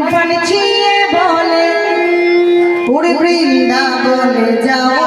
প্রাণ ছিয়ে বলে ওরে বৃন্দাবনে যাও।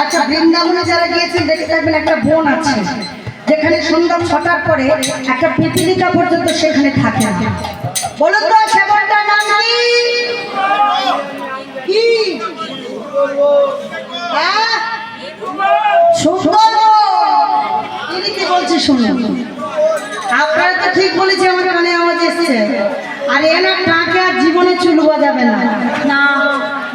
আচ্ছা বৃন্দাবনে যারা গিয়েছেন, দেখে থাকবেন একটা বোন আছে, যেখানে সুন্দর ছটার পরে একটা পৃথিবীটা পর্যন্ত সেখানে থাকে। বলুন তো কি? হ্যাঁ? আপনারা তো ঠিক বলেছি আমার মানে আওয়াজ এসছে। আর এনার আর জীবনে চুলুয়া যাবে না।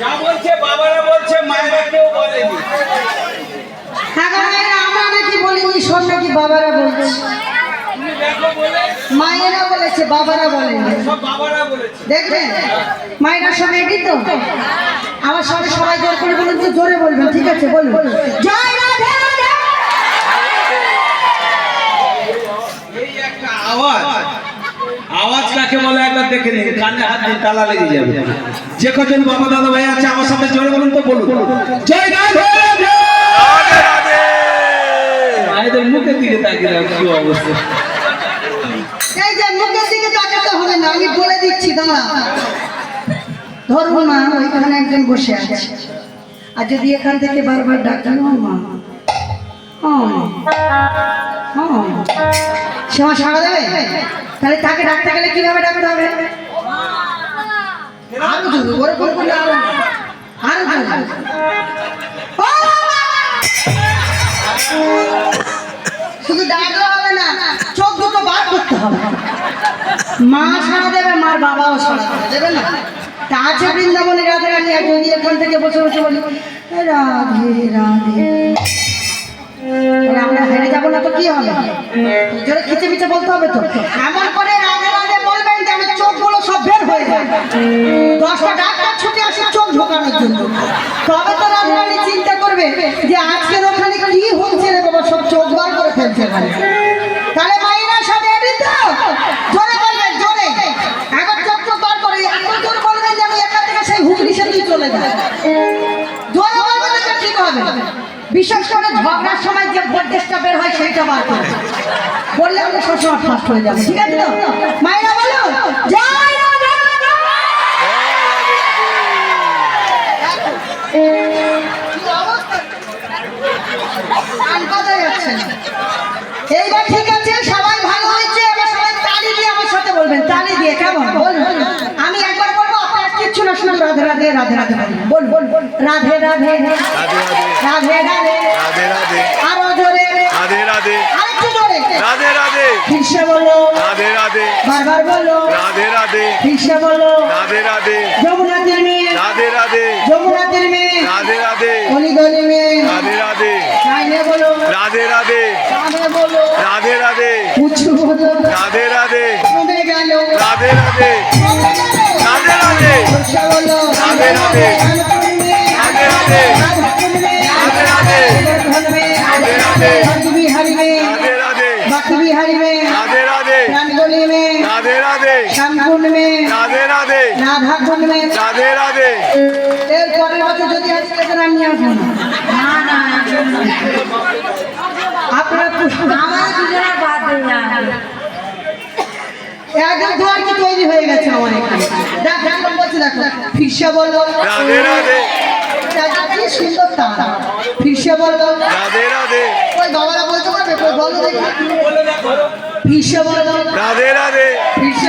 যা বলছে বাবারা বলছে মায়েরা কেউ বলেনি। হ্যাঁ হ্যাঁ বাবারা বলছে মায়েরা বলেছে বাবারা বলেন। দেখবেন মায়েরা সব একই তো? আমার সবাই সবাই জোর করে বলুন তো জোরে বলবেন ঠিক আছে বলুন। জয় রাধে একবার কানে হাত দিয়ে তালা লেগে যাবে। যে কজন বাবা দাদা ভাই আছে আমার সাথে জোরে বলুন তো বলুন। জয় মুখের দিকে তাকিয়ে রাখ, কি অবস্থা। এই যে মুখের দিকে তাকাতে হবে না আমি বলে দিচ্ছি দাঁড়া। ওইখানে একজন বসে আছে। আর যদি এখান থেকে বারবার ডাকেন ও মা। ও মা। সে সাড়া দেবে? তাহলে তাকে ডাকতে গেলে কীভাবে ডাকতে হবে? আরও জোরে ওরকম করলে আরও আরও জোরে শুধু ডাকলে হবে না চোখ দুটো বার করতে হবে। মা সারা দেবে মার বাবাও সারা দেবে না? তা আছে বৃন্দাবনে রাধে রানী যদি এখান থেকে বসে বসে বলি রাধে রাধে। তাহলে আমরা বলতে হবে তো। এমন করে রাধে রাধে বলবেন যে আমার সব বের হয়ে যায়। দশটা ডাক্তার ছুটে আসে চোখ ঢোকানোর জন্য। তবে তো রাধে রানী চিন্তা করবে সব চোখ বার করে ফেলছে এখানে। তাহলে মাইনা সব এডি তো? জোরে বলবেন, জোরে। একবার চোখ চোখ বার করে, এত জোর বলবেন যে আমি এখান থেকে সেই হুগলি সেতুই চলে যাই জোরে বলবেন এটা ঠিক হবে। বিশেষ বললে আমরা সবসময় ফার্স্ট হয়ে যাব। ঠিক আছে তো? মায়েরা বলো এইবার ঠিক আছে সবাই ভালো হয়েছে এবার সবাই তালি দিয়ে আমার সাথে বলবেন। তালি দিয়ে কেমন? বলুন। আমি একবার বলব আপনার কিচ্ছু না শুনুন রাধে রাধে রাধে রাধে বল বল রাধে। রাধে রাধে। রাধে রাধে। রাধে রাধে। আরও রাধে রাধে রাধে রাধে ফিরসে বলো রাধে রাধে বারবার বলো রাধে রাধে ফিরসে বলো রাধে রাধে যমুনাদের মেয়ে রাধে রাধে যমুনাদের মেয়ে রাধে রাধে অলিগলি মেয়ে রাধে রাধে সাইনে বলো রাধে রাধে সামনে বলো রাধে রাধে উঁচু বলো রাধে রাধে কমে গেল রাধে রাধে রাধে রাধে ফিরসে বলো রাধে রাধে শ্যামকুণ্ড মে রাধে রাধে রাধা কুণ্ড মে রাধে রাধে এর পরের বছর যদি আসে তাহলে আমি আসব না। আপনারা পুষ্প- আমার দুজনের বাদ না। একদম দুয়ার কি তৈরি হয়ে গেছে আমার এখানে? দেখ বলছি দেখো ফিরসে বলল রাধে রাধে। কি সুন্দর তারা ফিরসে বলল রাধে রাধে। ওই বাবারা বলতে পারবে? বলো দেখি। ফিরসে বলল রাধে রাধে।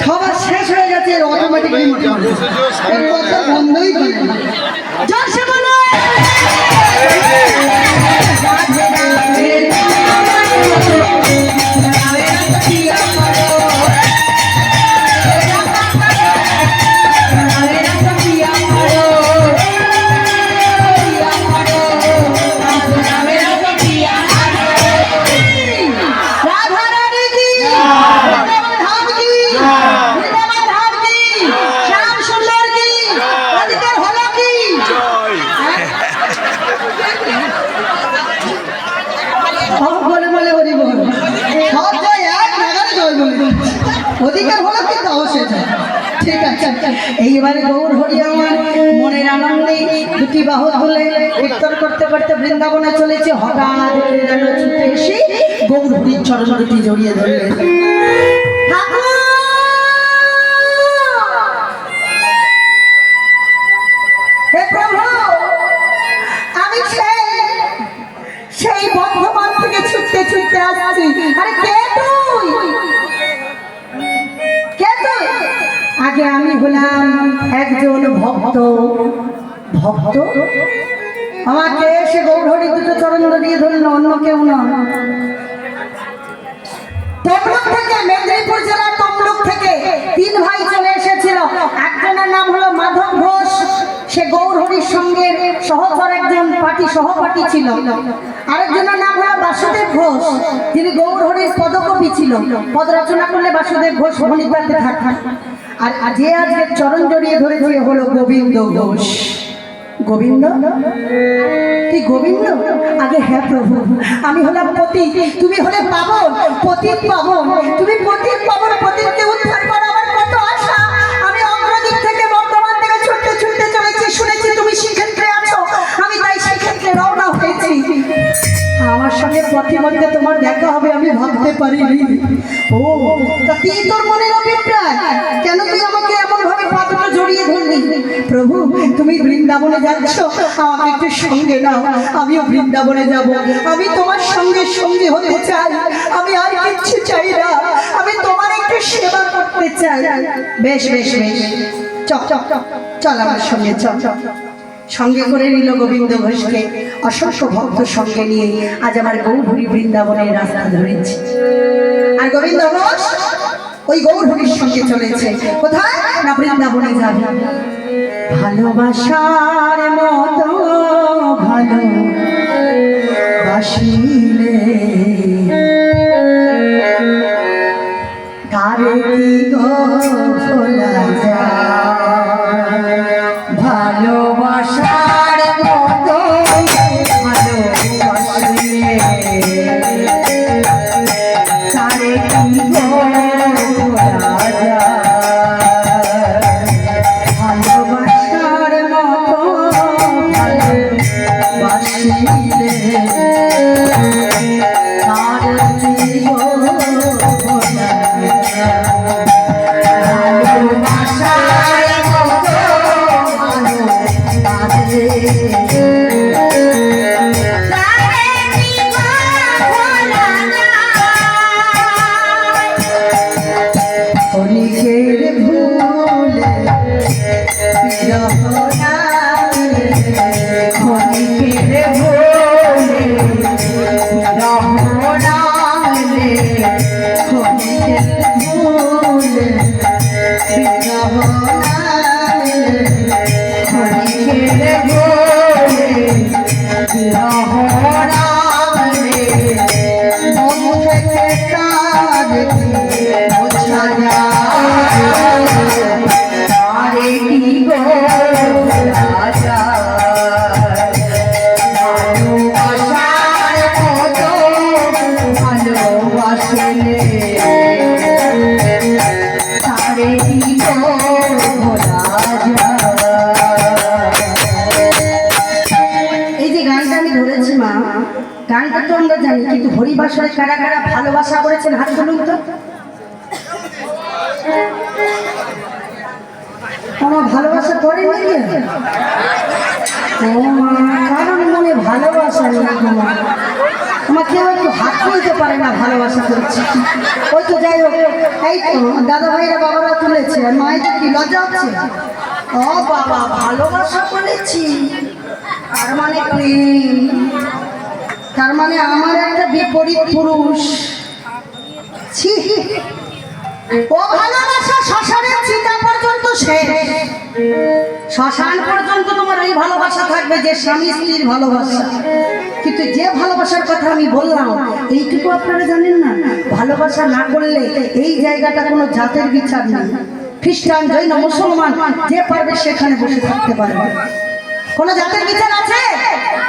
সবার শেষ হয়ে গেছে অটোমেটিক বন্ধই করে বৃন্দাবনে চলেছে, হঠাৎ গৌর জড়িয়ে ধরলে ঠাকুর! হে প্রভু, আমি সেই ছুটতে ছুটতে কে আগে আমি হলাম একজন ভক্ত। ভক্ত? আমাকে এসে গৌরহরি দুটো চরণ দিয়ে ধরল অন্য কেউ না। থেকে মেদিনীপুর জেলার থেকে তিন ভাই চলে এসেছিল। একজনের নাম হলো মাধব ঘোষ। সে গৌরহরির সঙ্গে একজন সহপাঠী ছিল। আরেকজনের নাম হলো বাসুদেব ঘোষ। তিনি গৌরহরির পদকবি ছিল। পদ রচনা করলে বাসুদেব ঘোষ ভণিতাতে থাকতেন। আর আর যে আজকে চরণ জড়িয়ে ধরেছে হলো গোবিন্দ ঘোষ। গোবিন্দ? তুই গোবিন্দ? আগে হ্যাঁ প্রভু, আমি হলাম পতি তুমি হলে পাবন, পতিত পাবন। তুমি পতিত পাবন, পতিতকে উদ্ধার করো। আমার কত আশা। আমি অগ্রদিক থেকে বর্তমান থেকে ছুটতে ছুটতে চলেছি। শুনেছি তুমি সেক্ষেত্রে আছো। আমি তাই সেক্ষেত্রে রওনা হয়েছি। আমার সঙ্গে পথে মধ্যে তোমার দেখা হবে, আমি ভাবতে পারিনি। ও, তা তুই তোর মনের অভিপ্রায়। কেন তুই আমাকে পাত্রটা জড়িয়ে ধরলি। প্রভু, তুমি বৃন্দাবনে যাচ্ছ, আমাকে একটু সঙ্গে নাও। আমিও বৃন্দাবনে যাব। আমি তোমার সঙ্গে সঙ্গে হতে চাই। আমি আর কিচ্ছু চাই না। আমি তোমার একটু সেবা করতে চাই। বেশ বেশ বেশ। চল চল চল আমার সঙ্গে সঙ্গে করে নিল গোবিন্দ ঘোষকে। অসংখ্য ভক্ত সঙ্গে নিয়ে আজ আমার গৌরী বৃন্দাবনের রাস্তা ধরেছে। আর গোবিন্দ ঘোষ? ওই গৌরবীর সঙ্গে চলেছে। কোথায়? না বৃন্দাবনে যাবে। ভালোবাসার মতো ভালো বাসিলে। তারে কি গো ভোলা যায়? ভালোবাসা করেছেন হাত তুলুন তো। আমার ভালোবাসা করে নাকি মনে ভালোবাসা নেই তোমার। আমার কেউ একটু হাত তুলতে পারে না ভালোবাসা করছে। ওই তো যাই হোক, এই তো দাদা ভাইরা বাবারা তুলেছে মায়েদের কি লজ্জা হচ্ছে? ও বাবা, ভালোবাসা করেছি। তার মানে তার মানে আমার একটা বিপরীত পুরুষ। ছি ও ভালোবাসা শ্মশানের চিতা পর্যন্ত শেষ। শ্মশান পর্যন্ত তোমার এই ভালোবাসা থাকবে যে স্বামী স্ত্রীর ভালোবাসা। কিন্তু যে ভালোবাসার কথা আমি বললাম, এইটুকু আপনারা জানেন না? ভালোবাসা না করলে এই জায়গাটা কোনো জাতের বিচার নেই। খ্রিস্টান, জৈন, মুসলমান যে পারবে সেখানে বসে থাকতে পারবে। কোনো জাতের বিচার আছে?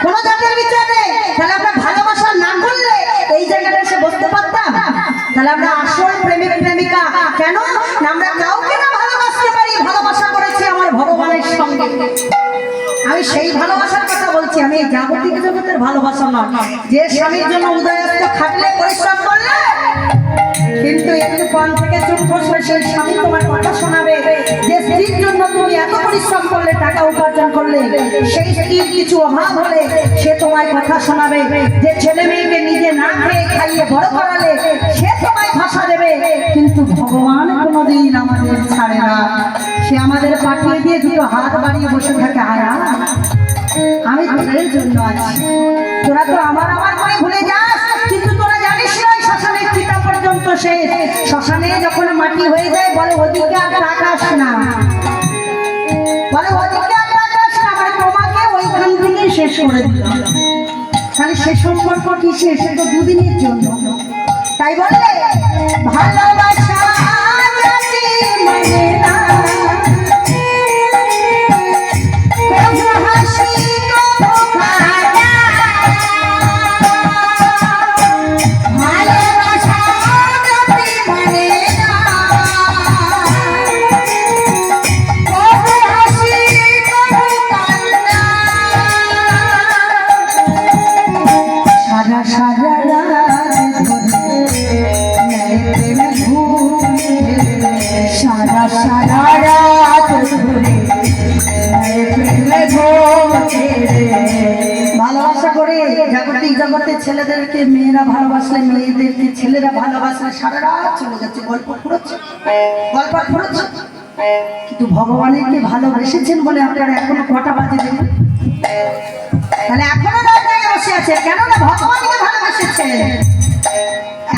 কোনো জাতের বিচার নেই? তাহলে আপনার ভালোবাসা না তাহলে আমরা আসল প্রেমিক, প্রেমিকা। কেন? আমরা কাউকে না ভালোবাসতে পারি, ভালোবাসা করেছি আমার ভগবানের সঙ্গে। আমি সেই ভালোবাসার কথা বলছি, আমি জাগতিক জগতের ভালোবাসা নয়। যে স্বামীর জন্য উদয়াস্ত খাটলে পরিশ্রম করলে কিন্তু একটু পান থেকে চুপ বসলে সেই স্বামী তোমার কথা শোনাবে। যে স্ত্রীর জন্য তুমি এত পরিশ্রম করলে, টাকা উপার্জন করলে, সেই স্ত্রীর কিছু অভাব হলে সে তোমায় কথা শোনাবে। যে ছেলে মেয়েকে নিজে না খেয়ে খাইয়ে বড় করালে, সে তোমায় ভাষা দেবে। কিন্তু ভগবান কোনোদিন আমাদের ছাড়ে না। সে আমাদের পাঠিয়ে দিয়ে দুটো হাত বাড়িয়ে বসে থাকে আয়া আমি তোদের জন্য আছি। তোরা তো আমার আমার করে ভুলে যাস পর্যন্ত শেষ শ্মশানে যখন মাটি হয়ে যায়, বলে ওদিকে আর না। বলে ওদিকে আর তাকাস না মানে তোমাকে ওইখান থেকে শেষ করে দিল তাহলে সে সম্পর্ক কি শেষ? তো দুদিনের জন্য। তাই বলে, ভালোবাসা ছেলেদেরকে, মেয়েরা ভালোবাসলে মেয়েদেরকে, ছেলেরা ভালোবাসলে সারা রাত চলে যাচ্ছে, গল্প ফুরোচ্ছে গল্প ফুরোচ্ছে। কিন্তু ভগবানেরকে ভালোবেসেছেন বলে আপনারা এখনও কটা বাজে দেখুন? তাহলে এখনও রাস্তায় বসে আছে, কেননা ভগবানকে ভালোবেসেছে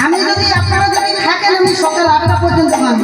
আমি যদি, আপনারা যদি থাকেন, আমি সকাল আটটা পর্যন্ত মানব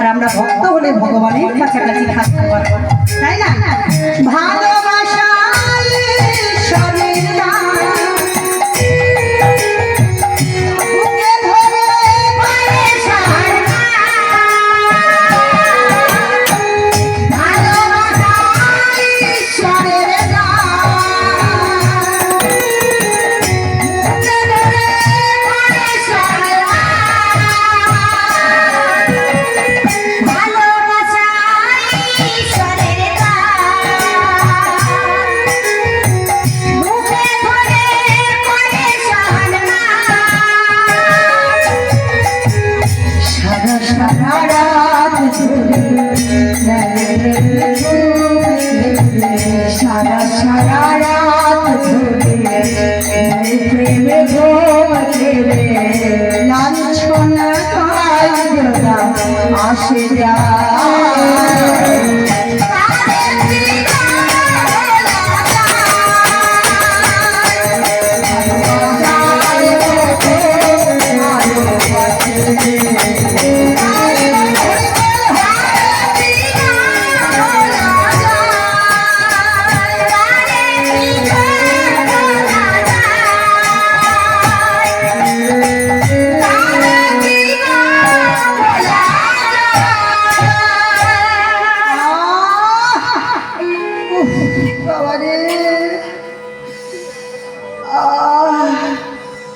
আর আমরা ভক্ত হলে ভগবানের কাছাকাছি থাকতে পারব। তাই না? ভালোবাসা